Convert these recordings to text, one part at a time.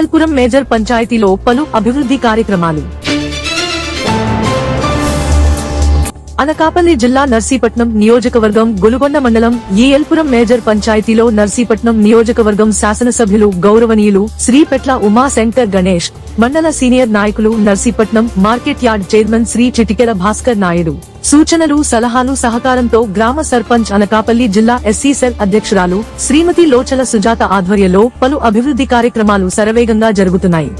ALPuram major పంచాయతీలో పలు అభివృద్ధి కార్యక్రమాలు. అనకాపల్లి జిల్లా నర్సీపట్నం నియోజకవర్గం గొలుగొండ మండలం ఏఎల్పురం మేజర్ పంచాయతీలో నర్సీపట్నం నియోజకవర్గం శాసనసభ్యులు గౌరవనీయులు శ్రీపెట్ల ఉమాశంకర్ గణేష్ మండల సీనియర్ నాయకులు Narsipatnam market yard chairman Shri Chitikela Bhaskar Naidu. సూచనలు సలహాలు సహకారంతో గ్రామ సర్పంచ్ అనకాపల్లి జిల్లా ఎస్సీ సెల్ అధ్యక్షురాలు శ్రీమతి లోచల సుజాత ఆధ్వర్యంలో పలు అభివృద్ధి కార్యక్రమాలు శరవేగంగా జరుగుతున్నాయి.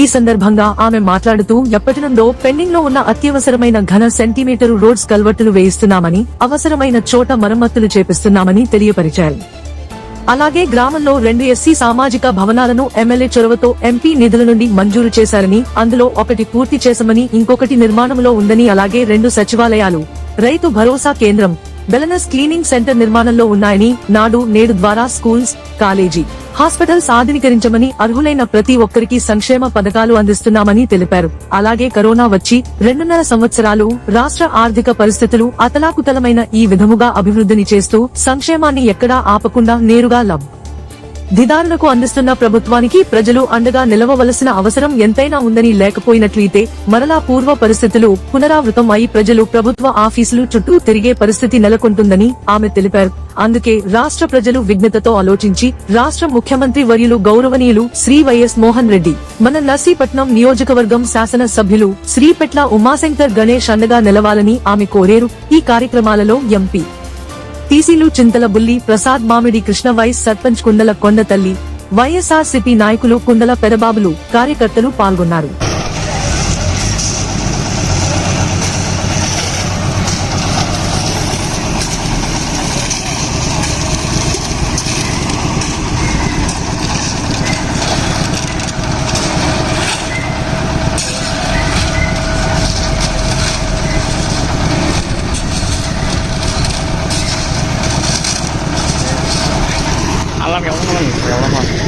ఈ సందర్భంగా ఆమె మాట్లాడుతూ ఎప్పటి నుండో పెండింగ్లో ఉన్న అత్యవసరమైన ఘన సెంటీమీటరు రోడ్స్ కల్వర్టులు వేయిస్తున్నామని అవసరమైన చోట మరమ్మతులు చేపిస్తున్నామని తెలియపరిచారు. అలాగే గ్రామంలో రెండు ఎస్సీ సామాజిక భవనాలను ఎమ్మెల్యే చొరవతో ఎంపీ నిధుల నుండి మంజూరు చేశారని అందులో ఒకటి పూర్తి చేశామని ఇంకొకటి నిర్మాణంలో ఉందని అలాగే రెండు సచివాలయాలు. రైతు భరోసా కేంద్రం వెలనస్ క్లీనింగ్ సెంటర్ నిర్మాణంలో ఉన్నాయని నాడు నేడు ద్వారా స్కూల్స్ కాలేజీ హాస్పిటల్స్ ఆధునీకరించమని అర్హులైన ప్రతి ఒక్కరికి సంక్షేమ పథకాలు అందిస్తున్నామని తెలిపారు. అలాగే కరోనా వచ్చి రెండున్నర సంవత్సరాలు రాష్ట్ర ఆర్థిక పరిస్థితులు అతలాకుతలమైన ఈ విధముగా అభివృద్ధిని చేస్తూ సంక్షేమాన్ని ఎక్కడా ఆపకుండా నేరుగా లబ్ దిదారులకు అందిస్తున్న ప్రభుత్వానికి ప్రజలు అండగా నిలవవలసిన అవసరం ఎంతైనా ఉందని లేకపోయినట్లయితే మరలా పూర్వ పరిస్థితులు పునరావృతం అయి ప్రజలు ప్రభుత్వ ఆఫీసులు చుట్టూ తిరిగే పరిస్థితి నెలకొంటుందని ఆమె తెలిపారు. అందుకే రాష్ట్ర ప్రజలు విఘ్నతతో ఆలోచించి రాష్ట్ర ముఖ్యమంత్రి వర్యులు గౌరవనీయులు శ్రీ వైఎస్ మోహన్ రెడ్డి మన నర్సీపట్నం నియోజకవర్గం శాసన సభ్యులు శ్రీపెట్ల ఉమాశంకర్ గణేష్ అండగా నిలవాలని ఆమె కోరేరు. ఈ కార్యక్రమాలలో ఎంపీ టీసీలు చింతల బుల్లి ప్రసాద్ మామిడి కృష్ణ వైస్ సర్పంచ్ కుండల కొండతల్లి వైఎస్ఆర్ సిపి నాయకులు కుండల పెదబాబులు కార్యకర్తలు పాల్గొన్నారు. 吗？